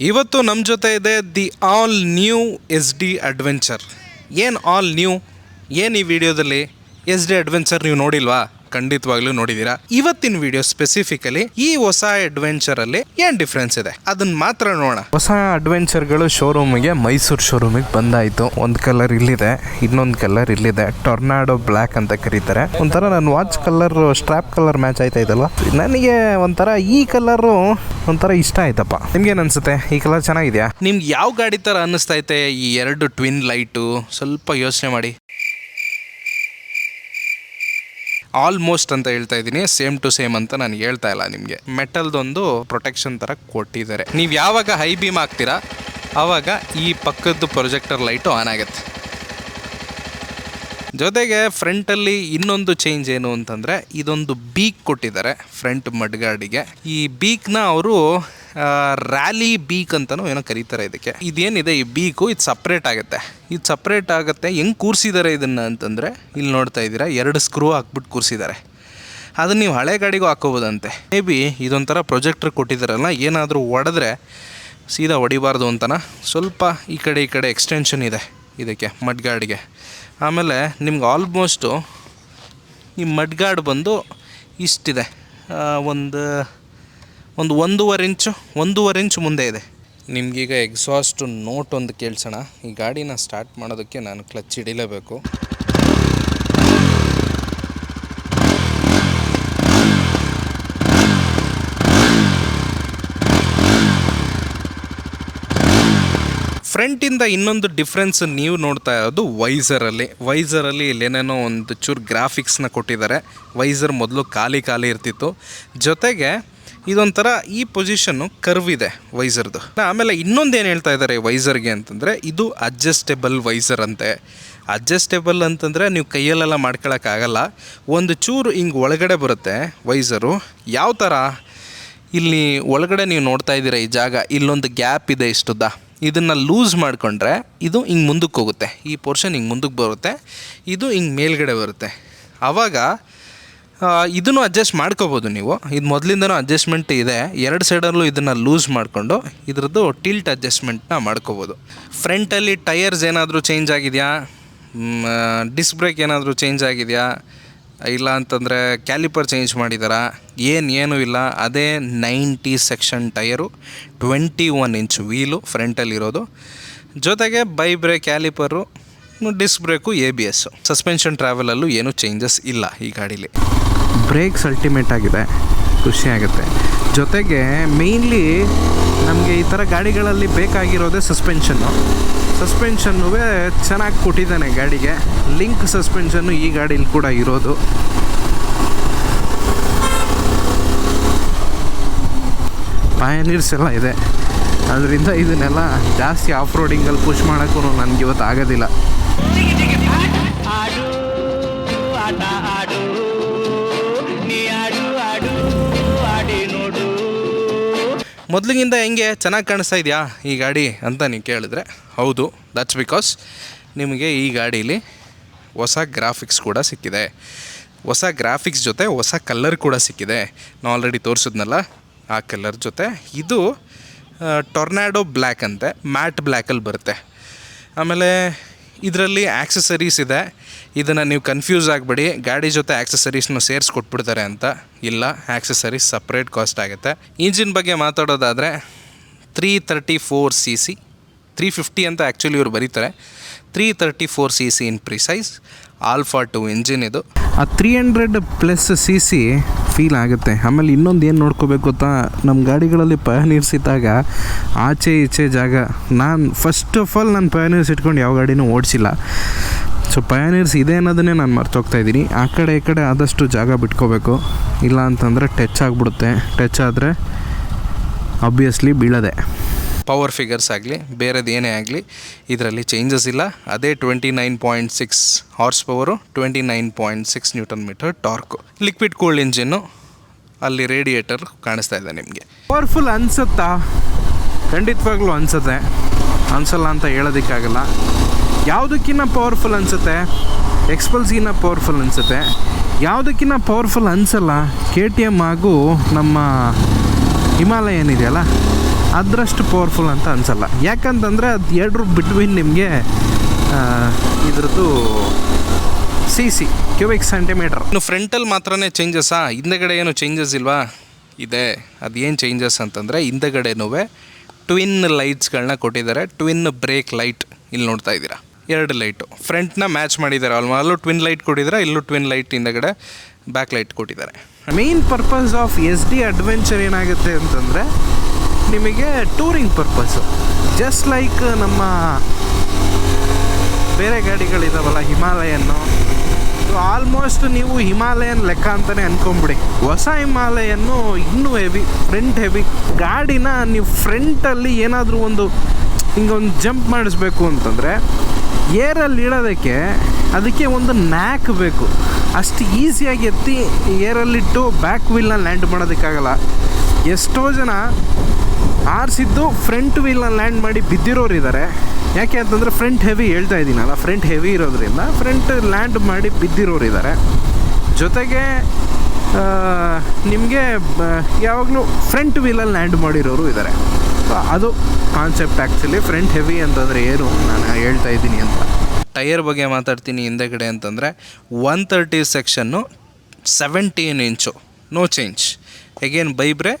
ಇವತ್ತು ನಮ್ಮ ಜೊತೆ ಇದೆ the all new S D adventure. ಏನು ಆಲ್ ನ್ಯೂ? ಏನು ಈ ವಿಡಿಯೋದಲ್ಲಿ? ಎಸ್ ಡಿ ಅಡ್ವೆಂಚರ್ ನೀವು ನೋಡಿಲ್ವಾ? ಖಂಡಿತವಾಗ್ಲೂ ನೋಡಿದೀರಾ ಇವತ್ತಿನ ವಿಡಿಯೋ ಸ್ಪೆಸಿಫಿಕಲಿ ಈ ಹೊಸ ಅಡ್ವೆಂಚರ್ ಅಲ್ಲಿ ಏನ್ ಡಿಫ್ರೆನ್ಸ್ ಇದೆ? ಅದನ್ನ ಮಾತ್ರ ನೋಡೋಣ. ಹೊಸ ಅಡ್ವೆಂಚರ್ ಅಡ್ವೆಂಚರ್ಗಳು ಶೋರೂಮಿಗೆ ಮೈಸೂರು ಶೋರೂಮಿಗೆ ಬಂದಾಯ್ತು. ಒಂದ್ ಕಲರ್ ಇಲ್ಲಿದೆ ಇನ್ನೊಂದು ಕಲರ್ ಇಲ್ಲಿದೆ. ಟೊರ್ನಾಡೋ ಬ್ಲ್ಯಾಕ್ ಅಂತ ಕರೀತಾರೆ. ಒಂಥರ ನನ್ನ watch colour strap colour match ಆಯ್ತಾ ಇದಲ್ಲ ನನಗೆ ಒಂಥರ ಈ ಕಲರು ಒಂಥರ ಇಷ್ಟ ಆಯ್ತಪ್ಪ. ನಿಮ್ಗೇನು ಅನ್ಸುತ್ತೆ? ಈ ಕಲರ್ ಚೆನ್ನಾಗಿದೆಯಾ? ನಿಮ್ಗೆ ಯಾವ ಗಾಡಿ ಥರ ಅನ್ನಿಸ್ತೈತೆ ಈ ಎರಡು ಟ್ವಿನ್ ಲೈಟು ಸ್ವಲ್ಪ ಯೋಚನೆ ಮಾಡಿ. ಆಲ್ಮೋಸ್ಟ್ ಅಂತ ಹೇಳ್ತಾ ಇದ್ದೀನಿ ಸೇಮ್ ಟು ಸೇಮ್ ಅಂತ ನಾನು ಹೇಳ್ತಾ ಇಲ್ಲ ನಿಮಗೆ. ಮೆಟಲ್ದೊಂದು ಪ್ರೊಟೆಕ್ಷನ್ ಥರ ಕೊಟ್ಟಿದ್ದಾರೆ. ನೀವು ಯಾವಾಗ ಹೈ ಬೀಮ್ ಹಾಕ್ತೀರಾ ಆವಾಗ ಈ ಪಕ್ಕದ್ದು ಪ್ರೊಜೆಕ್ಟರ್ ಲೈಟು ಆನ್ ಆಗುತ್ತೆ. ಜೊತೆಗೆ ಫ್ರಂಟಲ್ಲಿ ಇನ್ನೊಂದು ಚೇಂಜ್ ಏನು ಅಂತಂದರೆ, ಇದೊಂದು ಬೀಕ್ ಕೊಟ್ಟಿದ್ದಾರೆ ಫ್ರಂಟ್ ಮಡ್ಗಾಡಿಗೆ. ಈ ಬೀಕ್ನ ಅವರು ರ್ಯಾಲಿ ಬೀಕ್ ಅಂತಲೂ ಏನೋ ಕರೀತಾರೆ ಇದಕ್ಕೆ. ಇದೇನಿದೆ ಈ ಬೀಕು ಇದು ಸಪ್ರೇಟ್ ಆಗುತ್ತೆ. ಇದು ಸಪ್ರೇಟ್ ಆಗುತ್ತೆ, ಹೆಂಗೆ ಕೂರಿಸಿದ್ದಾರೆ ಇದನ್ನು ಅಂತಂದರೆ, ಇಲ್ಲಿ ನೋಡ್ತಾ ಇದ್ದೀರಾ, ಎರಡು ಸ್ಕ್ರೂ ಹಾಕ್ಬಿಟ್ಟು ಕೂರಿಸಿದ್ದಾರೆ ಅದನ್ನ ನೀವು ಹಳೆ ಗಾಡಿಗೂ ಹಾಕೋಬೋದಂತೆ ಮೇ ಬಿ ಇದೊಂಥರ ಪ್ರೊಜೆಕ್ಟ್ರ್ ಕೊಟ್ಟಿದ್ದಾರಲ್ಲ ಏನಾದರೂ ಒಡೆದ್ರೆ ಸೀದಾ ಹೊಡಿಬಾರ್ದು ಅಂತನ? ಸ್ವಲ್ಪ ಈ ಕಡೆ ಈ ಕಡೆ ಎಕ್ಸ್ಟೆನ್ಷನ್ ಇದೆ ಇದಕ್ಕೆ, ಮಡ್ಗಾಡಿಗೆ. ಆಮೇಲೆ ನಿಮ್ಗೆ ಆಲ್ಮೋಸ್ಟು ಈ ಮಡ್ಗಾಡ್ ಬಂದು ಇಷ್ಟಿದೆ. ಒಂದು ಒಂದು ಒಂದೂವರೆ ಇಂಚು ಒಂದೂವರೆ ಇಂಚು ಮುಂದೆ ಇದೆ. ನಿಮಗೀಗ ಎಕ್ಸಾಸ್ಟ್ ನೋಟ್ ಒಂದು ಕೇಳಿಸೋಣ. ಈ ಗಾಡಿನ ಸ್ಟಾರ್ಟ್ ಮಾಡೋದಕ್ಕೆ ನಾನು ಕ್ಲಚ್ ಹಿಡಿಲೇಬೇಕು. ಫ್ರಂಟಿಂದ ಇನ್ನೊಂದು ಡಿಫ್ರೆನ್ಸ್ ನೀವು ನೋಡ್ತಾ ಇರೋದು ವೈಸರಲ್ಲಿ ವೈಸರಲ್ಲಿ ಇಲ್ಲೇನೇನೋ ಒಂದು ಚೂರು ಗ್ರಾಫಿಕ್ಸ್ನ ಕೊಟ್ಟಿದ್ದಾರೆ. ವೈಸರ್ ಮೊದಲು ಖಾಲಿ ಖಾಲಿ ಇರ್ತಿತ್ತು. ಜೊತೆಗೆ ಇದೊಂಥರ ಈ ಪೊಸಿಷನ್ನು ಕರ್ವ್ ಇದೆ ವೈಸರ್ದು. ಆಮೇಲೆ ಇನ್ನೊಂದು ಏನು ಹೇಳ್ತಾ ಇದ್ದಾರೆ ವೈಸರ್ಗೆ ಅಂತಂದರೆ ಇದು ಅಡ್ಜಸ್ಟೇಬಲ್ ವೈಸರ್ ಅಂತೆ. ಅಡ್ಜಸ್ಟೇಬಲ್ ಅಂತಂದರೆ ನೀವು ಕೈಯಲ್ಲೆಲ್ಲ ಮಾಡ್ಕೊಳಕ್ಕಾಗಲ್ಲ ಒಂದು ಚೂರು ಹಿಂಗೆ ಒಳಗಡೆ ಬರುತ್ತೆ ವೈಸರು. ಯಾವ ಥರ ಇಲ್ಲಿ ಒಳಗಡೆ ನೀವು ನೋಡ್ತಾ ಇದ್ದೀರಾ ಈ ಜಾಗ, ಇಲ್ಲೊಂದು ಗ್ಯಾಪ್ ಇದೆ ಇಷ್ಟುದ್ದ. ಇದನ್ನು ಲೂಸ್ ಮಾಡಿಕೊಂಡ್ರೆ ಇದು ಹಿಂಗೆ ಮುಂದಕ್ಕೆ ಹೋಗುತ್ತೆ. ಈ ಪೋರ್ಷನ್ ಹಿಂಗೆ ಮುಂದಕ್ಕೆ ಬರುತ್ತೆ. ಇದು ಹಿಂಗೆ ಮೇಲ್ಗಡೆ ಬರುತ್ತೆ. ಆವಾಗ ಇದನ್ನು ಅಡ್ಜಸ್ಟ್ ಮಾಡ್ಕೋಬೋದು ನೀವು. ಇದು ಮೊದಲಿಂದನೂ ಅಡ್ಜಸ್ಟ್ಮೆಂಟ್ ಇದೆ. ಎರಡು ಸೈಡಲ್ಲೂ ಇದನ್ನು ಲೂಸ್ ಮಾಡಿಕೊಂಡು ಇದ್ರದ್ದು ಟಿಲ್ಟ್ ಅಡ್ಜಸ್ಟ್ಮೆಂಟ್ನ ಮಾಡ್ಕೋಬೋದು. ಫ್ರಂಟಲ್ಲಿ ಟಯರ್ಸ್ ಏನಾದರೂ ಚೇಂಜ್ ಆಗಿದೆಯಾ? ಡಿಸ್ಕ್ ಬ್ರೇಕ್ ಏನಾದರೂ ಚೇಂಜ್ ಆಗಿದೆಯಾ? ಇಲ್ಲ ಅಂತಂದರೆ ಕ್ಯಾಲಿಪರ್ ಚೇಂಜ್ ಮಾಡಿದಾರಾ? ಏನು, ಏನೂ ಇಲ್ಲ. ಅದೇ ninety section tyre twenty one inch wheel ಫ್ರಂಟಲ್ಲಿರೋದು ಜೊತೆಗೆ ByBre caliper disc brake A B S suspension ಟ್ರಾವೆಲಲ್ಲೂ ಏನೂ ಚೇಂಜಸ್ ಇಲ್ಲ ಈ ಗಾಡೀಲಿ. ಬ್ರೇಕ್ಸ್ ಅಲ್ಟಿಮೇಟ್ ಆಗಿದೆ. ಖುಷಿಯಾಗುತ್ತೆ ಜೊತೆಗೆ ಮೇಯ್ನ್ಲಿ ನಮಗೆ ಈ ಥರ ಗಾಡಿಗಳಲ್ಲಿ ಬೇಕಾಗಿರೋದೇ ಸಸ್ಪೆನ್ಷನ್ನು ಸಸ್ಪೆನ್ಷನ್ನು ಚೆನ್ನಾಗಿ ಕೊಟ್ಟಿದ್ದಾನೆ ಗಾಡಿಗೆ. ಲಿಂಕ್ ಸಸ್ಪೆನ್ಷನ್ನು ಈ ಗಾಡೀಲಿ ಕೂಡ ಇರೋದು. ಪಯನೀರ್ಸ್ ಎಲ್ಲ ಇದೆ. ಅದರಿಂದ ಇದನ್ನೆಲ್ಲ ಜಾಸ್ತಿ ಆಫ್ ರೋಡಿಂಗಲ್ಲಿ ಪುಷ್ ಮಾಡೋಕ್ಕೂ ನನಗೆ ಇವತ್ತು ಆಗೋದಿಲ್ಲ. ಮೊದಲಿಗಿಂತ ಹೆಂಗೆ ಚೆನ್ನಾಗಿ ಕಾಣಿಸ್ತಾ ಇದೆಯಾ ಈ ಗಾಡಿ ಅಂತ ನೀವು ಕೇಳಿದ್ರೆ, ಹೌದು ದಟ್ಸ್ ಬಿಕಾಸ್ ನಿಮಗೆ ಈ ಗಾಡೀಲಿ ಹೊಸ ಗ್ರಾಫಿಕ್ಸ್ ಕೂಡ ಸಿಕ್ಕಿದೆ. ಹೊಸ ಗ್ರಾಫಿಕ್ಸ್ ಜೊತೆ ಹೊಸ ಕಲರ್ ಕೂಡ ಸಿಕ್ಕಿದೆ. ನಾನು ಆಲ್ರೆಡಿ ತೋರಿಸಿದ್ನಲ್ಲ, ಆ ಕಲರ್ ಜೊತೆ. ಇದು ಟೊರ್ನಾಡೋ ಬ್ಲ್ಯಾಕ್ ಅಂತೆ ಮ್ಯಾಟ್ ಬ್ಲ್ಯಾಕಲ್ಲಿ ಬರುತ್ತೆ. ಆಮೇಲೆ ಇದರಲ್ಲಿ ಆಕ್ಸೆಸರೀಸ್ ಇದೆ. ಇದನ್ನು ನೀವು ಕನ್ಫ್ಯೂಸ್ ಆಗಬೇಡಿ. ಗಾಡಿ ಜೊತೆ ಆಕ್ಸೆಸರೀಸ್ನ ಸೇರಿಸ್ಕೊಟ್ಬಿಡ್ತಾರೆ ಅಂತ. ಇಲ್ಲ ಆ್ಯಕ್ಸೆಸರೀಸ್ ಸಪ್ರೇಟ್ ಕಾಸ್ಟ್ ಆಗುತ್ತೆ. ಇಂಜಿನ್ ಬಗ್ಗೆ ಮಾತಾಡೋದಾದರೆ three thirty four C C three fifty ಅಂತ ಆ್ಯಕ್ಚುಲಿ ಇವರು ಬರೀತಾರೆ. Three thirty four C C in precise alpha two engine ಇದು. ಆ three hundred plus C C feel ಆಗುತ್ತೆ. ಆಮೇಲೆ ಇನ್ನೊಂದು ಏನು ನೋಡ್ಕೋಬೇಕು ಗೊತ್ತಾ? ನಮ್ಮ ಗಾಡಿಗಳಲ್ಲಿ ಪಯನೀರ್ಸ್ ಇದ್ದಾಗ ಆಚೆ ಈಚೆ ಜಾಗ. ನಾನು ಫಸ್ಟ್ ಆಫ್ ಆಲ್ ನಾನು ಪಯನೀರ್ಸ್ ಇಟ್ಕೊಂಡು ಯಾವ ಗಾಡಿನೂ ಓಡಿಸಿಲ್ಲ. ಸೊ ಪಯನೀರ್ಸ್ ಇದೆ ಅನ್ನೋದನ್ನೇ ನಾನು ಮರ್ತೋಗ್ತಾ ಇದ್ದೀನಿ. ಆ ಕಡೆ ಈ ಕಡೆ ಆದಷ್ಟು ಜಾಗ ಬಿಟ್ಕೋಬೇಕು. ಇಲ್ಲ ಅಂತಂದರೆ ಟಚ್ ಆಗಿಬಿಡುತ್ತೆ. ಟಚ್ ಆದರೆ ಆಬ್ವಿಯಸ್ಲಿ ಬೀಳದೆ. ಪವರ್ ಫಿಗರ್ಸ್ ಆಗಲಿ, ಬೇರೆದು ಏನೇ ಆಗಲಿ, ಇದರಲ್ಲಿ ಚೇಂಜಸ್ ಇಲ್ಲ. ಅದೇ twenty nine point six horse power twenty nine point six newton metre torque liquid cooled engine ಅಲ್ಲಿ ರೇಡಿಯೇಟರ್ ಕಾಣಿಸ್ತಾ ಇದೆ ನಿಮಗೆ. ಪವರ್ಫುಲ್ ಅನ್ಸುತ್ತಾ? ಖಂಡಿತವಾಗ್ಲೂ ಅನ್ಸುತ್ತೆ. ಅನಿಸಲ್ಲ ಅಂತ ಹೇಳೋದಕ್ಕಾಗಲ್ಲ. ಯಾವುದಕ್ಕಿನ್ನ ಪವರ್ಫುಲ್ ಅನಿಸುತ್ತೆ? ಎಕ್ಸ್ಪಲ್ಸ್ಗಿನ್ನ ಪವರ್ಫುಲ್ ಅನಿಸುತ್ತೆ. ಯಾವುದಕ್ಕಿನ್ನ ಪವರ್ಫುಲ್ ಅನಿಸಲ್ಲ? ಕೆ ಟಿ ಎಂ ಹಾಗೂ ನಮ್ಮ ಹಿಮಾಲಯ ಏನಿದೆಯಲ್ಲ ಅದರಷ್ಟು ಪವರ್ಫುಲ್ ಅಂತ ಅನಿಸಲ್ಲ. ಯಾಕಂತಂದರೆ ಅದು ಎರಡರ ಬಿಟ್ವೀನ್ ನಿಮಗೆ ಇದ್ರದ್ದು ಸಿ ಸಿ ಕ್ಯೂಬಿಕ್ ಸೆಂಟಿಮೀಟರ್ ಇನ್ನು ಫ್ರಂಟಲ್ಲಿ ಮಾತ್ರನೇ ಚೇಂಜಸ್ಸಾ ಹಿಂದೆಗಡೆ ಏನು ಚೇಂಜಸ್ ಇಲ್ವಾ? ಇದೆ. ಅದೇನು ಚೇಂಜಸ್ ಅಂತಂದರೆ ಹಿಂದೆಗಡೆನೂ ಟ್ವಿನ್ ಲೈಟ್ಸ್ಗಳನ್ನ ಕೊಟ್ಟಿದ್ದಾರೆ. ಟ್ವಿನ್ ಬ್ರೇಕ್ ಲೈಟ್ ಇಲ್ಲಿ ನೋಡ್ತಾ ಇದ್ದೀರಾ? ಎರಡು ಲೈಟು ಫ್ರಂಟ್ನ ಮ್ಯಾಚ್ ಮಾಡಿದ್ದಾರೆ ಆಲ್ಮೋ ಅಲ್ಲೂ ಟ್ವಿನ್ ಲೈಟ್ ಕೊಟ್ಟಿದ್ದಾರೆ? ಇಲ್ಲೂ ಟ್ವಿನ್ ಲೈಟ್ ಹಿಂದೆಗಡೆ ಬ್ಯಾಕ್ ಲೈಟ್ ಕೊಟ್ಟಿದ್ದಾರೆ. Main purpose of S D adventure ಏನಾಗುತ್ತೆ ಅಂತಂದರೆ ನಿಮಗೆ ಟೂರಿಂಗ್ ಪರ್ಪಸ್ಸು ಜಸ್ಟ್ ಲೈಕ್ ನಮ್ಮ ಬೇರೆ ಗಾಡಿಗಳಿದಾವಲ್ಲ, ಹಿಮಾಲಯನ್ನು. ಆಲ್ಮೋಸ್ಟ್ ನೀವು ಹಿಮಾಲಯನ್ ಲೆಕ್ಕ ಅಂತಲೇ ಅನ್ಕೊಂಬಿಡಿ. ಹೊಸ ಹಿಮಾಲಯನ್ನು ಇನ್ನೂ ಹೆವಿ ಫ್ರಂಟ್ ಹೆವಿ ಗಾಡಿನ ನೀವು ಫ್ರಂಟಲ್ಲಿ ಏನಾದರೂ ಒಂದು ಹಿಂಗೊಂದು ಜಂಪ್ ಮಾಡಿಸ್ಬೇಕು ಅಂತಂದರೆ ಏರಲ್ಲಿ ಇಡೋದಕ್ಕೆ ಅದಕ್ಕೆ ಒಂದು ನ್ಯಾಕ್ ಬೇಕು. ಅಷ್ಟು ಈಸಿಯಾಗಿ ಎತ್ತಿ ಏರಲ್ಲಿಟ್ಟು ಬ್ಯಾಕ್ ವೀಲ್ನ ಲ್ಯಾಂಡ್ ಮಾಡೋದಕ್ಕಾಗಲ್ಲ. ಎಷ್ಟೋ ಜನ ಆರಿಸಿದ್ದು ಫ್ರಂಟ್ ವೀಲ್ನ ಲ್ಯಾಂಡ್ ಮಾಡಿ ಬಿದ್ದಿರೋರು ಇದ್ದಾರೆ ಯಾಕೆ ಅಂತಂದರೆ ಫ್ರಂಟ್ ಹೆವಿ ಹೇಳ್ತಾ ಇದ್ದೀನಲ್ಲ ಫ್ರಂಟ್ ಹೆವಿ ಇರೋದ್ರಿಂದ ಫ್ರಂಟ್ ಲ್ಯಾಂಡ್ ಮಾಡಿ ಬಿದ್ದಿರೋರು ಇದ್ದಾರೆ ಜೊತೆಗೆ ನಿಮಗೆ ಯಾವಾಗಲೂ ಫ್ರಂಟ್ ವೀಲಲ್ಲಿ ಲ್ಯಾಂಡ್ ಮಾಡಿರೋರು ಇದ್ದಾರೆ ಅದು ಕಾನ್ಸೆಪ್ಟ್ ಆ್ಯಕ್ಚುಲಿ ಫ್ರಂಟ್ ಹೆವಿ ಅಂತಂದರೆ ಏನು ನಾನು ಹೇಳ್ತಾ ಇದ್ದೀನಿ ಅಂತ. ಟೈರ್ ಬಗ್ಗೆ ಮಾತಾಡ್ತೀನಿ ಹಿಂದೆಗಡೆ ಅಂತಂದರೆ one thirty section seventeen inch no change again ByBre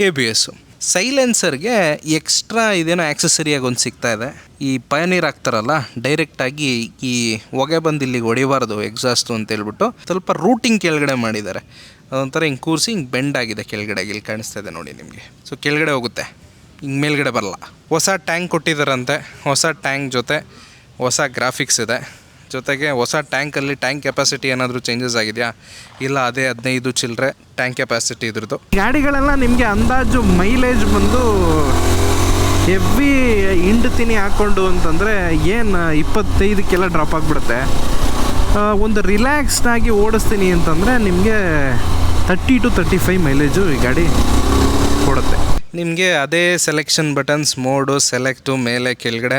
A B S ಸೈಲೆನ್ಸರ್ಗೆ extra ಇದೇನೋ ಆ್ಯಕ್ಸಸರಿಯಾಗಿ ಒಂದು ಸಿಗ್ತಾ ಇದೆ. ಈ ಪಯನೀರ್ ಆಗ್ತಾರಲ್ಲ ಡೈರೆಕ್ಟಾಗಿ ಈ ಹೊಗೆ ಬಂದು ಇಲ್ಲಿಗೆ ಹೊಡಿಬಾರ್ದು ಎಕ್ಸಾಸ್ಟ್ ಅಂತ ಹೇಳ್ಬಿಟ್ಟು ಸ್ವಲ್ಪ ರೂಟಿಂಗ್ ಕೆಳಗಡೆ ಮಾಡಿದ್ದಾರೆ. ಅದೊಂಥರ ಹಿಂಗೆ ಕೂರಿಸಿ ಹಿಂಗೆ ಬೆಂಡ್ ಆಗಿದೆ ಕೆಳಗಡೆ, ಇಲ್ಲಿ ಕಾಣಿಸ್ತಾ ಇದೆ ನೋಡಿ ನಿಮಗೆ. ಸೊ ಕೆಳಗಡೆ ಹೋಗುತ್ತೆ, ಹಿಂಗೆ ಮೇಲ್ಗಡೆ ಬರಲ್ಲ. ಹೊಸ ಟ್ಯಾಂಕ್ ಕೊಟ್ಟಿದ್ದಾರಂತೆ, ಹೊಸ ಟ್ಯಾಂಕ್ ಜೊತೆ ಹೊಸ ಗ್ರಾಫಿಕ್ಸ್ ಇದೆ. ಜೊತೆಗೆ ಹೊಸ ಟ್ಯಾಂಕಲ್ಲಿ ಟ್ಯಾಂಕ್ ಕೆಪಾಸಿಟಿ ಏನಾದರೂ ಚೇಂಜಸ್ ಆಗಿದೆಯಾ? ಇಲ್ಲ ಅದೇ ಹದಿನೈದು ಚಿಲ್ಲರೆ ಟ್ಯಾಂಕ್ ಕೆಪಾಸಿಟಿ ಇದ್ರದ್ದು. ಗಾಡಿಗಳೆಲ್ಲ ನಿಮಗೆ ಅಂದಾಜು ಮೈಲೇಜ್ ಬಂದು ಹೆವಿ ಹಿಂಡ್ತೀನಿ ಹಾಕ್ಕೊಂಡು ಅಂತಂದರೆ ಏನು ಇಪ್ಪತ್ತೈದಕ್ಕೆಲ್ಲ ಡ್ರಾಪ್ ಆಗಿಬಿಡುತ್ತೆ. ಒಂದು ರಿಲ್ಯಾಕ್ಸ್ಡಾಗಿ ಓಡಿಸ್ತೀನಿ ಅಂತಂದರೆ ನಿಮಗೆ thirty two thirty five mileage ಈ ಗಾಡಿ ಕೊಡುತ್ತೆ. ನಿಮಗೆ ಅದೇ ಸೆಲೆಕ್ಷನ್ ಬಟನ್ಸ್ ಮೋಡು ಸೆಲೆಕ್ಟು ಮೇಲೆ ಕೆಳಗಡೆ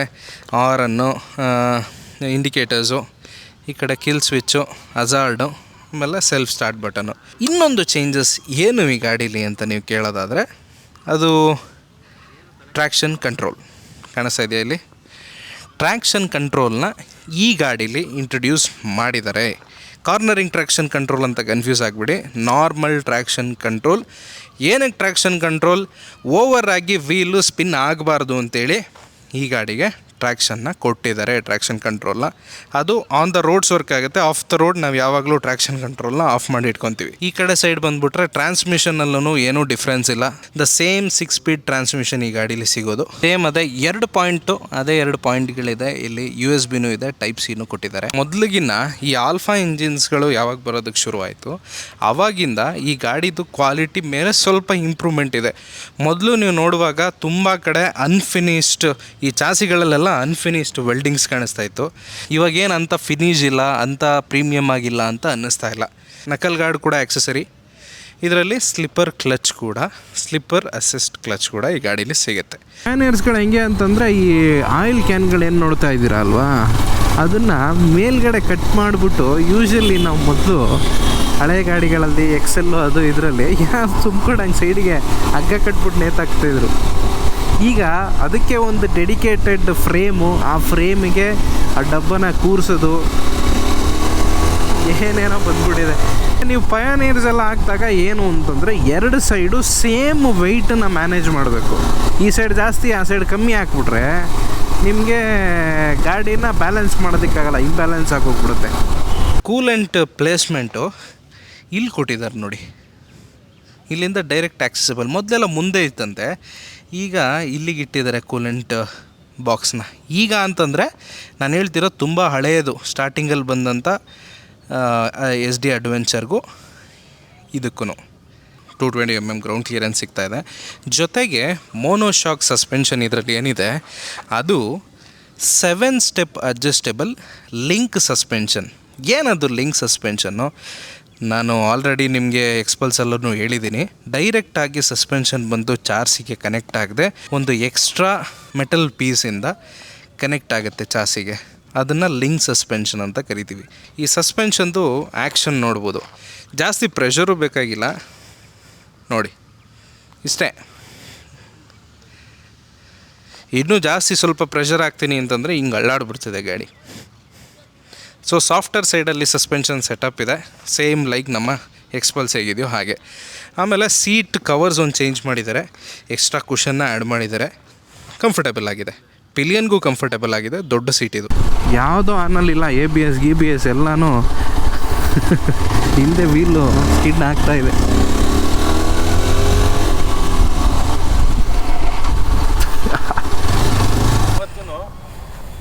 ಆರನ್ನು ಇಂಡಿಕೇಟರ್ಸು ಈ ಕಡೆ ಕಿಲ್ ಸ್ವಿಚ್ಚು ಅಜಾರ್ಡು ಆಮೇಲೆ ಸೆಲ್ಫ್ ಸ್ಟಾರ್ಟ್ ಬಟನು ಇನ್ನೊಂದು ಚೇಂಜಸ್ ಏನು ಈ ಗಾಡೀಲಿ ಅಂತ ನೀವು ಕೇಳೋದಾದರೆ, ಅದು ಟ್ರ್ಯಾಕ್ಷನ್ ಕಂಟ್ರೋಲ್ ಕಾಣಿಸ್ತಾ ಇದೆಯಾ ಇಲ್ಲಿ? ಟ್ರ್ಯಾಕ್ಷನ್ ಕಂಟ್ರೋಲ್ನ ಈ ಗಾಡೀಲಿ ಇಂಟ್ರೊಡ್ಯೂಸ್ ಮಾಡಿದ್ದಾರೆ ಕಾರ್ನರಿಂಗ್ ಟ್ರ್ಯಾಕ್ಷನ್ ಕಂಟ್ರೋಲ್ ಅಂತ ಕನ್ಫ್ಯೂಸ್ ಆಗಿಬಿಡಿ. ನಾರ್ಮಲ್ ಟ್ರ್ಯಾಕ್ಷನ್ ಕಂಟ್ರೋಲ್ ಏನಕ್ಕೆ ಟ್ರ್ಯಾಕ್ಷನ್ ಕಂಟ್ರೋಲ್ ಓವರ್ ಆಗಿ ವೀಲು ಸ್ಪಿನ್ ಆಗಬಾರ್ದು ಅಂತೇಳಿ ಈ ಗಾಡಿಗೆ ಟ್ರ್ಯಾಕ್ಷನ್ನ ಕೊಟ್ಟಿದ್ದಾರೆ ಟ್ರ್ಯಾಕ್ಷನ್ ಕಂಟ್ರೋಲ್ನ. ಅದು ಆನ್ ದ ರೋಡ್ಸ್ ವರ್ಕ್ ಆಗುತ್ತೆ. ಆಫ್ ದ ರೋಡ್ ನಾವು ಯಾವಾಗಲೂ ಟ್ರ್ಯಾಕ್ಷನ್ ಕಂಟ್ರೋಲ್ನ ಆಫ್ ಮಾಡಿ ಇಟ್ಕೊತೀವಿ ಈ ಕಡೆ ಸೈಡ್ ಬಂದುಬಿಟ್ರೆ ಟ್ರಾನ್ಸ್ಮಿಷನಲ್ಲೂ ಏನೂ ಡಿಫ್ರೆನ್ಸ್ ಇಲ್ಲ. The same six speed transmission ಈ ಗಾಡೀಲಿ ಸಿಗೋದು. ಸೇಮ್ ಅದೇ ಎರಡು ಪಾಯಿಂಟು ಅದೇ ಎರಡು ಪಾಯಿಂಟ್ಗಳಿದೆ ಇಲ್ಲಿ ಯು ಎಸ್ ಬಿನೂ ಇದೆ ಟೈಪ್ ಸಿನೂ ಕೊಟ್ಟಿದ್ದಾರೆ. ಮೊದಲಿಗಿನ ಈ ಆಲ್ಫಾ ಇಂಜಿನ್ಸ್ಗಳು ಯಾವಾಗ ಬರೋದಕ್ಕೆ ಶುರುವಾಯಿತು? ಆವಾಗಿಂದ ಈ ಗಾಡಿದು ಕ್ವಾಲಿಟಿ ಮೇಲೆ ಸ್ವಲ್ಪ ಇಂಪ್ರೂವ್ಮೆಂಟ್ ಇದೆ. ಮೊದಲು ನೀವು ನೋಡುವಾಗ ತುಂಬ ಕಡೆ ಅನ್ಫಿನಿಶ್ಡ್ ಈ ಚಾಸಿಗಳಲ್ಲೆಲ್ಲ ಅನ್ಫಿನಿಶ್ಡ್ ವೆಲ್ಡಿಂಗ್ಸ್ ಕಾಣಿಸ್ತಾ ಇತ್ತು. ಇವಾಗೇನು ಅಂಥ ಫಿನಿಶ್ ಇಲ್ಲ ಅಂಥ ಪ್ರೀಮಿಯಮ್ ಆಗಿಲ್ಲ ಅಂತ ಅನ್ನಿಸ್ತಾ ಇಲ್ಲ. ನಕಲ್ ಗಾರ್ಡ್ ಕೂಡ ಆಕ್ಸೆಸರಿ ಇದರಲ್ಲಿ ಸ್ಲಿಪ್ಪರ್ ಕ್ಲಚ್ ಕೂಡ ಸ್ಲಿಪ್ಪರ್ ಅಸಿಸ್ಟ್ ಕ್ಲಚ್ ಕೂಡ ಈ ಗಾಡೀಲಿ ಸಿಗುತ್ತೆ. ಕ್ಯಾನರ್ಸ್ಗಳು ಹೆಂಗೆ ಅಂತಂದರೆ ಈ ಆಯಿಲ್ ಕ್ಯಾನ್ಗಳು ಏನು ನೋಡ್ತಾ ಇದ್ದೀರಾ ಅಲ್ವಾ? ಅದನ್ನು ಮೇಲ್ಗಡೆ ಕಟ್ ಮಾಡಿಬಿಟ್ಟು ಯೂಶಲಿ ನಾವು ಮೊದಲು ಹಳೆ ಗಾಡಿಗಳಲ್ಲಿ ಎಕ್ಸೆಲ್ಲು ಅದು ಇದರಲ್ಲಿ ಯಾವ ತುಂಬ್ಕೊಂಡು ಹಂಗೆ ಸೈಡಿಗೆ ಹಗ್ಗ ಕಟ್ಬಿಟ್ಟು ನೇತಾಕ್ತಾಯಿದ್ರು ಈಗ ಅದಕ್ಕೆ ಒಂದು ಡೆಡಿಕೇಟೆಡ್ ಫ್ರೇಮು ಆ ಫ್ರೇಮಿಗೆ ಆ ಡಬ್ಬನ ಕೂರಿಸೋದು ಏನೇನೋ ಬಂದ್ಬಿಟ್ಟಿದೆ. ನೀವು ಪಯನೀರ್ಸ್ ಎಲ್ಲ ಹಾಕಿದಾಗ ಏನು ಅಂತಂದರೆ ಎರಡು ಸೈಡು ಸೇಮ್ ವೆಯ್ಟನ್ನ ಮ್ಯಾನೇಜ್ ಮಾಡಬೇಕು. ಈ ಸೈಡ್ ಜಾಸ್ತಿ, ಆ ಸೈಡ್ ಕಮ್ಮಿ ಹಾಕ್ಬಿಟ್ರೆ ನಿಮಗೆ ಗಾಡಿನ ಬ್ಯಾಲೆನ್ಸ್ ಮಾಡೋದಕ್ಕಾಗಲ್ಲ ಇಂಬ್ಯಾಲೆನ್ಸ್ ಆಗೋಗ್ಬಿಡುತ್ತೆ. ಕೂಲೆಂಟ್ ಪ್ಲೇಸ್ಮೆಂಟು ಇಲ್ಲಿ ಕೊಟ್ಟಿದ್ದಾರೆ ನೋಡಿ. ಇಲ್ಲಿಂದ ಡೈರೆಕ್ಟ್ ಆಕ್ಸೆಸಿಬಲ್ ಮೊದಲೆಲ್ಲ ಮುಂದೆ ಇತ್ತಂತೆ. ಈಗ ಇಲ್ಲಿಗೆ ಇಟ್ಟಿದ್ದಾರೆ ಕೂಲೆಂಟ್ ಬಾಕ್ಸ್ನ ಈಗ ಅಂತಂದರೆ ನಾನು ಹೇಳ್ತಿರೋ ತುಂಬ ಹಳೆಯದು ಸ್ಟಾರ್ಟಿಂಗಲ್ಲಿ ಬಂದಂಥ ಎಸ್ ಡಿ ಅಡ್ವೆಂಚರ್ಗೂ ಇದಕ್ಕೂ two twenty M M ground clearance ಸಿಗ್ತಾ ಇದೆ. ಜೊತೆಗೆ ಮೋನೋಶಾಕ್ ಸಸ್ಪೆನ್ಷನ್ ಇದರಲ್ಲಿ ಏನಿದೆ, ಅದು seven step adjustable link suspension ಏನದು ಲಿಂಕ್ ಸಸ್ಪೆನ್ಷನ್ನು ನಾನು ಆಲ್ರೆಡಿ ನಿಮಗೆ ಎಕ್ಸ್ಪಲ್ಸಲ್ಲೂ ಹೇಳಿದ್ದೀನಿ ಡೈರೆಕ್ಟಾಗಿ ಸಸ್ಪೆನ್ಷನ್ ಬಂದು ಚಾರ್ಸಿಗೆ ಕನೆಕ್ಟ್ ಆಗದೆ ಒಂದು ಎಕ್ಸ್ಟ್ರಾ ಮೆಟಲ್ ಪೀಸಿಂದ ಕನೆಕ್ಟ್ ಆಗುತ್ತೆ ಚಾರ್ಸಿಗೆ ಅದನ್ನು ಲಿಂಕ್ ಸಸ್ಪೆನ್ಷನ್ ಅಂತ ಕರಿತೀವಿ. ಈ ಸಸ್ಪೆನ್ಷನ್ದು ಆ್ಯಕ್ಷನ್ ನೋಡ್ಬೋದು. ಜಾಸ್ತಿ ಪ್ರೆಷರು ಬೇಕಾಗಿಲ್ಲ. ನೋಡಿ. ಇಷ್ಟೇ. ಇನ್ನೂ ಜಾಸ್ತಿ ಸ್ವಲ್ಪ ಪ್ರೆಷರ್ ಹಾಕ್ತೀನಿ ಅಂತಂದರೆ ಹಿಂಗೆ ಅಳ್ಳಾಡ್ಬಿಡ್ತದೆ ಗಾಡಿ. ಸೊ ಸಾಫ್ಟ್ವೇರ್ ಸೈಡಲ್ಲಿ ಸಸ್ಪೆನ್ಷನ್ ಸೆಟಪ್ ಇದೆ. ಸೇಮ್ ಲೈಕ್ ನಮ್ಮ ಎಕ್ಸ್ಪಲ್ಸ್ ಹೇಗಿದೆಯೋ ಹಾಗೆ. ಆಮೇಲೆ ಸೀಟ್ ಕವರ್ಸ್ ಒಂದು ಚೇಂಜ್ ಮಾಡಿದ್ದಾರೆ. ಎಕ್ಸ್ಟ್ರಾ ಕುಷನ್ನ ಆ್ಯಡ್ ಮಾಡಿದ್ದಾರೆ. ಕಂಫರ್ಟೇಬಲ್ ಆಗಿದೆ. ಪಿಲಿಯನ್ಗೂ ಕಂಫರ್ಟೇಬಲ್ ಆಗಿದೆ. ದೊಡ್ಡ ಸೀಟ್ ಇದು. ಯಾವುದೋ ಆನಲ್ಲಿಲ್ಲ ಎ ಬಿ ಎಸ್ ಗಿ ಬಿ ಎಸ್ ಎಲ್ಲನೂ ಹಿಂದೆ ವೀಲು ಸ್ಕಿಡ್ ಆಗ್ತಾ ಇದೆ ಇವತ್ತು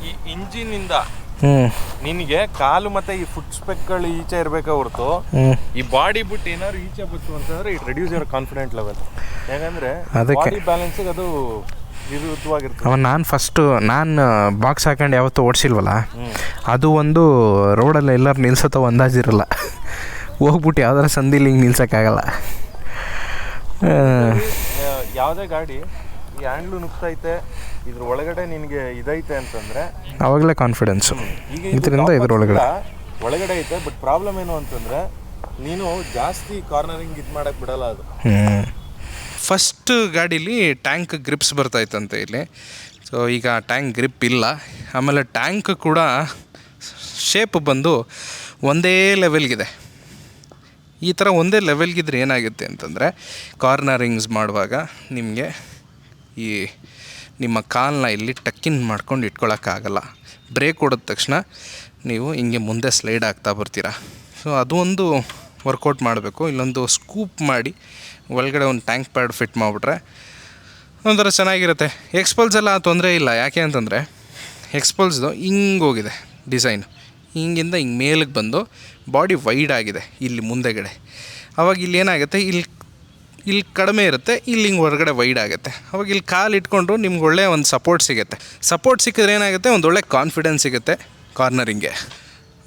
ಈ ಇಂಜಿನಿಂದ ಹ್ಞೂ ನಿನಗೆ ಕಾಲು ಮತ್ತೆ ಈ ಫುಟ್ ಸ್ಪೆಕ್ಗಳು ಈಚೆ ಇರಬೇಕಾ ಹೊರತು ಈ ಬಾಡಿ ಬಿಟ್ಟು ಏನಾದ್ರು ಈಚೆ ಬಂತು ಅಂತಂದ್ರೆ it reduce your confident level ಯಾಕಂದ್ರೆ ಅದಕ್ಕೆ. ಬಾಡಿ ಬ್ಯಾಲೆನ್ಸಿಗೆ ಅದು ಅವ ನಾನು ಫಸ್ಟು ನಾನು ಬಾಕ್ಸ್ ಹಾಕೊಂಡು ಯಾವತ್ತೂ ಓಡಿಸಿಲ್ವಲ್ಲ? ಅದು ಒಂದು ರೋಡಲ್ಲಿ ಎಲ್ಲರೂ ನಿಲ್ಸತ್ತೋ ಅಂದಾಜಿರಲ್ಲ ಹೋಗ್ಬಿಟ್ಟು ಯಾವ್ದಾರ ಸಂದಿಲಿ ಹಿಂಗೆ ನಿಲ್ಸೋಕ್ಕಾಗಲ್ಲ. ಯಾವುದೇ ಗಾಡಿ ಈ ಹ್ಯಾಂಡ್ಲು ನುಗ್ತೈತೆ ಇದ್ರ ಒಳಗಡೆ ನಿನಗೆ ಇದೈತೆ ಅಂತಂದ್ರೆ ಅವಾಗಲೇ ಕಾನ್ಫಿಡೆನ್ಸು ಇದರಿಂದ ಇದ್ರ ಒಳಗಡೆ ಒಳಗಡೆ ಐತೆ ಬಟ್ ಪ್ರಾಬ್ಲಮ್ ಏನು ಅಂತಂದ್ರೆ ನೀನು ಜಾಸ್ತಿ ಕಾರ್ನರಿಂಗ್ ಇದು ಮಾಡಕ್ ಬಿಡಲ್ಲ ಅದು. ಹ್ಞೂ ಫಸ್ಟ್ ಗಾಡೀಲಿ ಟ್ಯಾಂಕ್ ಗ್ರಿಪ್ಸ್ ಬರ್ತಾಯಿತ್ತಂತೆ ಇಲ್ಲಿ. ಸೊ ಈಗ ಟ್ಯಾಂಕ್ ಗ್ರಿಪ್ ಇಲ್ಲ. ಆಮೇಲೆ ಟ್ಯಾಂಕ್ ಕೂಡ ಶೇಪ್ ಬಂದು ಒಂದೇ ಲೆವೆಲ್ಗಿದೆ ಈ ಥರ ಒಂದೇ ಲೆವೆಲ್ಗಿದ್ರೆ ಏನಾಗುತ್ತೆ ಅಂತಂದರೆ ಕಾರ್ನರಿಂಗ್ಸ್ ಮಾಡುವಾಗ ನಿಮಗೆ ಈ ನಿಮ್ಮ ಕಾಲನ್ನ ಇಲ್ಲಿ ಟಕ್ಕಿನ್ ಮಾಡ್ಕೊಂಡು ಇಟ್ಕೊಳ್ಳೋಕ್ಕಾಗಲ್ಲ ಬ್ರೇಕ್ ಹೊಡೆದ ತಕ್ಷಣ ನೀವು ಹಿಂಗೆ ಮುಂದೆ ಸ್ಲೈಡ್ ಆಗ್ತಾ ಬರ್ತೀರಾ. ಸೊ, ಅದು ಒಂದು ವರ್ಕೌಟ್ ಮಾಡಬೇಕು. ಇಲ್ಲೊಂದು ಸ್ಕೂಪ್ ಮಾಡಿ ಒಳಗಡೆ ಒಂದು ಟ್ಯಾಂಕ್ ಪ್ಯಾಡ್ ಫಿಟ್ ಮಾಡಿಬಿಟ್ರೆ ಒಂಥರ ಚೆನ್ನಾಗಿರುತ್ತೆ. ಎಕ್ಸ್ಪಲ್ಸ್ ಎಲ್ಲ ತೊಂದರೆ ಇಲ್ಲ. ಯಾಕೆ ಅಂತಂದರೆ ಎಕ್ಸ್ಪಲ್ಸ್ದು ಹಿಂಗೆ ಹೋಗಿದೆ ಡಿಸೈನ್. ಹಿಂಗಿಂದ ಹಿಂಗೆ ಮೇಲಕ್ಕೆ ಬಂದು ಬಾಡಿ ವೈಡ್ ಆಗಿದೆ ಇಲ್ಲಿ ಮುಂದೆಗಡೆ. ಅವಾಗ ಇಲ್ಲಿ ಏನಾಗುತ್ತೆ? ಇಲ್ಲಿ ಇಲ್ಲಿ ಕಡಿಮೆ ಇರುತ್ತೆ, ಇಲ್ಲಿ ಹಿಂಗೆ ಹೊರಗಡೆ ವೈಡ್ ಆಗುತ್ತೆ. ಅವಾಗ ಇಲ್ಲಿ ಕಾಲು ಇಟ್ಕೊಂಡ್ರು ನಿಮ್ಗೆ ಒಳ್ಳೆಯ ಒಂದು ಸಪೋರ್ಟ್ ಸಿಗುತ್ತೆ. ಸಪೋರ್ಟ್ ಸಿಕ್ಕಿದ್ರೆ ಏನಾಗುತ್ತೆ? ಒಂದು ಒಳ್ಳೆ ಕಾನ್ಫಿಡೆನ್ಸ್ ಸಿಗುತ್ತೆ ಕಾರ್ನರಿಂಗ್ಗೆ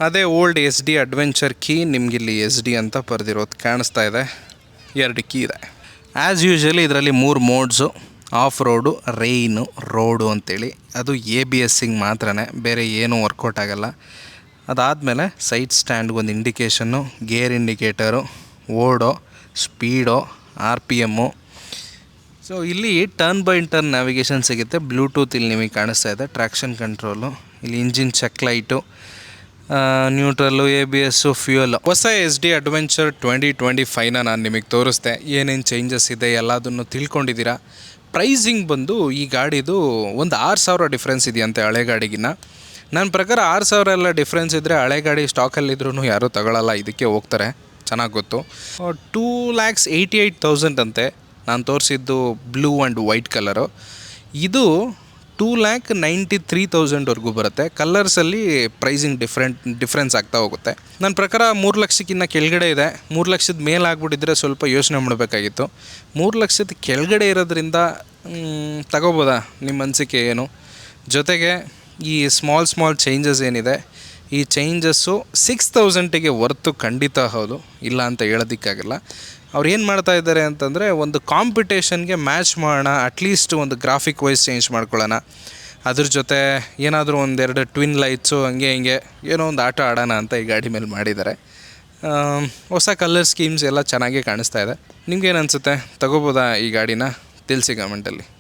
ಅದೇ old S D adventure key ನಿಮಗಿಲ್ಲಿ S D ಅಂತ ಬರೆದಿರೋದು ಕಾಣಿಸ್ತಾ ಇದೆ. ಎರಡು ಕೀ ಇದೆ. ಆ್ಯಸ್ ಯೂಶ್ವಲಿ ಇದರಲ್ಲಿ ಮೂರು modes off road rain road ಅಂತೇಳಿ. ಅದು ಎ ಬಿ ಎಸ್ಸಿಗೆ ಮಾತ್ರನೇ, ಬೇರೆ ಏನೂ ವರ್ಕೌಟ್ ಆಗೋಲ್ಲ. ಅದಾದಮೇಲೆ side ಸ್ಟ್ಯಾಂಡ್ಗೊಂದು indication gear indicator odo speedo R P M. So ಇಲ್ಲಿ ಟರ್ನ್ ಬೈ ಟರ್ನ್ ನ್ಯಾವಿಗೇಷನ್ ಸಿಗುತ್ತೆ. ಬ್ಲೂಟೂತ್ ಇಲ್ಲಿ ನಿಮಗೆ ಕಾಣಿಸ್ತಾ ಇದೆ. ಟ್ರ್ಯಾಕ್ಷನ್ ಕಂಟ್ರೋಲು ಇಲ್ಲಿ engine check light neutral A B S fuel ಹೊಸ S D adventure twenty twenty ಫೈವ್ನ ನಾನು ನಿಮಗೆ ತೋರಿಸ್ದೆ. ಏನೇನು ಚೇಂಜಸ್ ಇದೆ, ಎಲ್ಲದನ್ನು ತಿಳ್ಕೊಂಡಿದ್ದೀರಾ? ಪ್ರೈಸಿಂಗ್ ಬಂದು ಈ ಗಾಡಿದು ಒಂದು ಆರು ಸಾವಿರ ಡಿಫ್ರೆನ್ಸ್ ಇದೆಯಂತೆ ಹಳೆ ಗಾಡಿಗಿನ್ನ. ನನ್ನ ಪ್ರಕಾರ ಆರು ಸಾವಿರ ಎಲ್ಲ ಡಿಫ್ರೆನ್ಸ್ ಇದ್ದರೆ ಹಳೆ ಗಾಡಿ ಸ್ಟಾಕಲ್ಲಿದ್ರೂ ಯಾರೂ ತಗೊಳ್ಳಲ್ಲ ಇದಕ್ಕೆ ಹೋಗ್ತಾರೆ. ಚೆನ್ನಾಗಿ ಗೊತ್ತು. Two lakhs eighty eight thousand ಅಂತೆ ನಾನು ತೋರಿಸಿದ್ದು ಬ್ಲೂ ಆ್ಯಂಡ್ ವೈಟ್ ಕಲರು ಇದು ಟೂ ಲ್ಯಾಕ್ ನೈಂಟಿ ತ್ರೀ ತೌಸಂಡ್ವರೆಗೂ ಬರುತ್ತೆ. ಕಲರ್ಸಲ್ಲಿ ಪ್ರೈಸಿಂಗ್ ಡಿಫ್ರೆಂಟ್ ಡಿಫ್ರೆನ್ಸ್ ಆಗ್ತಾ ಹೋಗುತ್ತೆ. ನನ್ನ ಪ್ರಕಾರ ಮೂರು ಲಕ್ಷಕ್ಕಿಂತ ಕೆಳಗಡೆ ಇದೆ. ಮೂರು ಲಕ್ಷದ ಮೇಲೆ ಆಗ್ಬಿಟ್ಟಿದ್ರೆ ಸ್ವಲ್ಪ ಯೋಚನೆ ಮಾಡಬೇಕಾಗಿತ್ತು. ಮೂರು ಲಕ್ಷದ ಕೆಳಗಡೆ ಇರೋದ್ರಿಂದ ತಗೋಬೋದಾ? ನಿಮ್ಮ ಅನಿಸಿಕೆ ಏನು? ಜೊತೆಗೆ ಈ ಸ್ಮಾಲ್ ಸ್ಮಾಲ್ ಚೇಂಜಸ್ ಏನಿದೆ? ಈ ಚೇಂಜಸ್ಸು ಸಿಕ್ಸ್ ತೌಸಂಡಿಗೆ ವರ್ತು ಖಂಡಿತ ಹೌದು. ಇಲ್ಲ ಅಂತ ಹೇಳೋದಕ್ಕಾಗಲ್ಲ. ಅವ್ರು ಏನು ಮಾಡ್ತಾ ಇದ್ದಾರೆ ಅಂತಂದರೆ ಒಂದು ಕಾಂಪಿಟೇಷನ್ಗೆ ಮ್ಯಾಚ್ ಮಾಡೋಣ ಅಟ್ಲೀಸ್ಟ್ ಒಂದು ಗ್ರಾಫಿಕ್ ವೈಸ್ ಚೇಂಜ್ ಮಾಡ್ಕೊಳ್ಳೋಣ. ಅದ್ರ ಜೊತೆ ಏನಾದರೂ ಒಂದೆರಡು ಟ್ವಿನ್ ಲೈಟ್ಸು ಹಂಗೆ ಹಿಂಗೆ ಏನೋ ಒಂದು ಆಟ ಆಡೋಣ ಅಂತ ಈ ಗಾಡಿ ಮೇಲೆ ಮಾಡಿದ್ದಾರೆ. ಹೊಸ ಕಲರ್ ಸ್ಕೀಮ್ಸ್ ಎಲ್ಲ ಚೆನ್ನಾಗೇ ಕಾಣಿಸ್ತಾ ಇದೆ. ನಿಮ್ಗೇನು ಅನಿಸುತ್ತೆ? ತಗೋಬೋದಾ ಈ ಗಾಡಿನ? ತಿಳಿಸಿ ಕಮೆಂಟಲ್ಲಿ